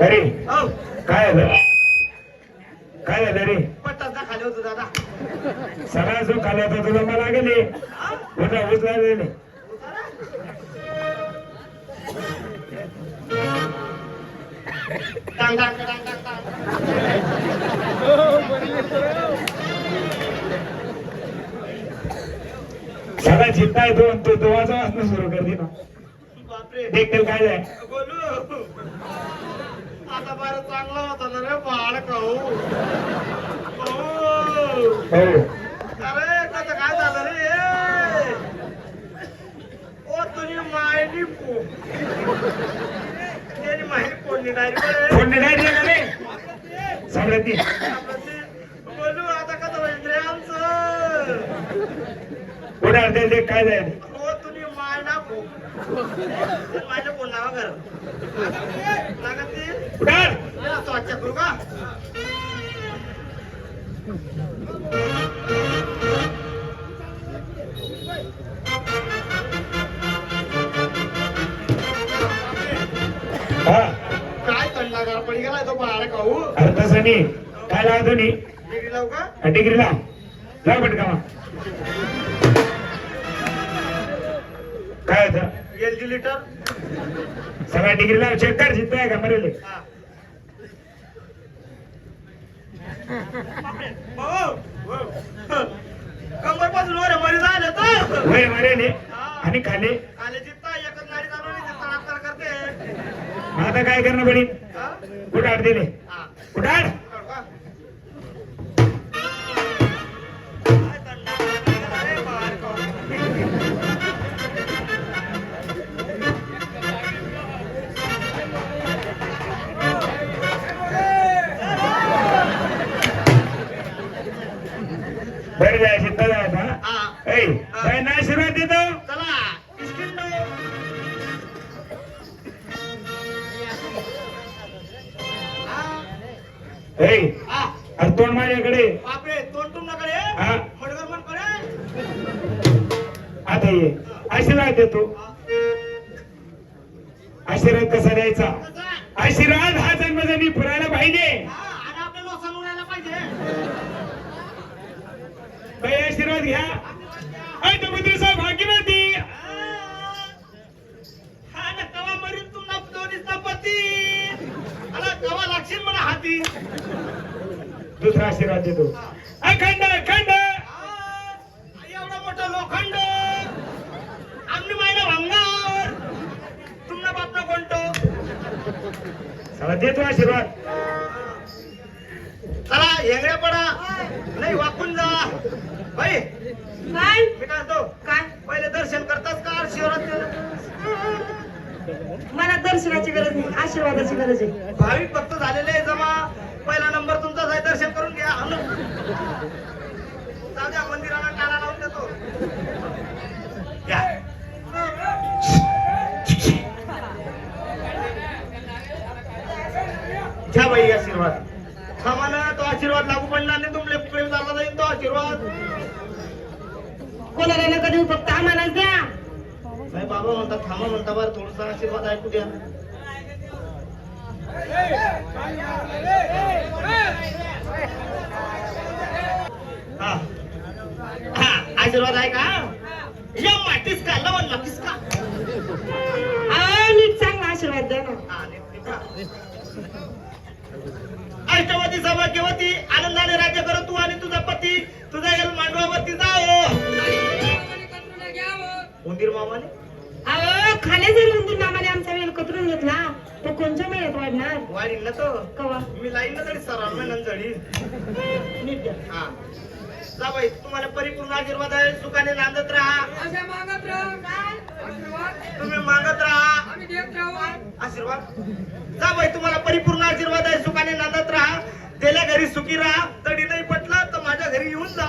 अरे काय झालं काय झालं रे पत्ताचा खाली होतो दादा. सगळा जो खाली होता तुला मला गेले उठला उचला सगळा चित्ता आहे दोन तो दोवाचा वाचणं सुरू कर दे ना बापरे देखील काय जाय बोलू. आता बरं चांगला होता ना रे बाळ खाऊ हो अरे कसं काय झालं रे ए? ओ तुझी मायनी पो त्याची माहिती कोणी नाही का ती आपलं ते बोलू आता कसं होईल रे आमचं? दे दे काय जाय ओ तुझी माय ना पो माझ्या लागत ती. उडार करू का? अरे तसं नाही. काय लावतो नी डिग्री लावू का? डिग्रीला. लाव पटका काय होतं? L G litre. सगळ्या डिग्री लाव चेक कर आहे का मरेल. कंबरपासून वर मध्ये झालं तर वय मरेल आणि खाली. आता काय करणं पडेल? कुठाड दिले. कुठाड. बरं जायचं काय ना आशीर्वाद देतो चला अरे तोंड माझ्याकडे तोंड तुमच्याकडे आता ये. आशीर्वाद देतो. आशीर्वाद कसा द्यायचा? आशीर्वाद हा जन्मजणी पुरायला पाहिजे. हा, बाई आशीर्वाद घ्या ऐ तो मुद्रेचा भाग्यवती हा ना कवा मरीन तुमना दोन्हीचा पती अला कवा लागशील मला हाती दुसरा आशीर्वाद देतो. अखंड अखंड एवढा मोठा लोखंड. आमनी मायना भंगार. तुमना बापना कोणतो? चला देतो आशीर्वाद. चला हेंगड्या पडा. नाही वाकून जा. बाई. काय? मी काय पहिले दर्शन करताच का? शिवरात्र? मला दर्शनाची गरज नाही आशीर्वादाची गरज आहे. भाविक भक्त झालेले आहे जमा. पहिला नंबर तुमचाच आहे दर्शन करून घ्या. अनु. द्या मंदिराला टाळा लावून देतो. घ्या घ्या बाई आशीर्वाद. थांबाना तो आशीर्वाद लागू पडला नाही तुमले प्रेम झाला जाईल तो आशीर्वाद. कोणाला नका देऊ फक्त आम्हालाच द्या. नाही बाबा म्हणतात थांबा म्हणता बरं थोडसा आशीर्वाद ऐकू द्या. हा. हा, आशीर्वाद आहे का? या मातीस का लवण मातीस का? आ, नीट चांगला आशीर्वाद द्या ना? अष्टवती सौभाग्यवती आनंदाने राज्य कर तू आणि तुझा पती तुझ्या गेल मांडवावरती जाओ. उंदीर मामाने अहो खाल्या जरी उंदीर मामाने आमचा वेळ कतरून घेतला तो कोणत्या महिन्यात वाढणार? वाढील ना तो. कवा? मी लाईन ना तरी सर नंजळी. नीट द्या. हा. जा बाई तुम्हाला परिपूर्ण आशीर्वाद आहे सुखाने नांदत राहा. तुम्ही मागत राहा. आशीर्वाद. जा बाई तुम्हाला परिपूर्ण आशीर्वाद आहे सुखाने नांदत राहा. गेल्या घरी सुखी राहा. तडी नाही पटलं तर माझ्या घरी येऊन जा.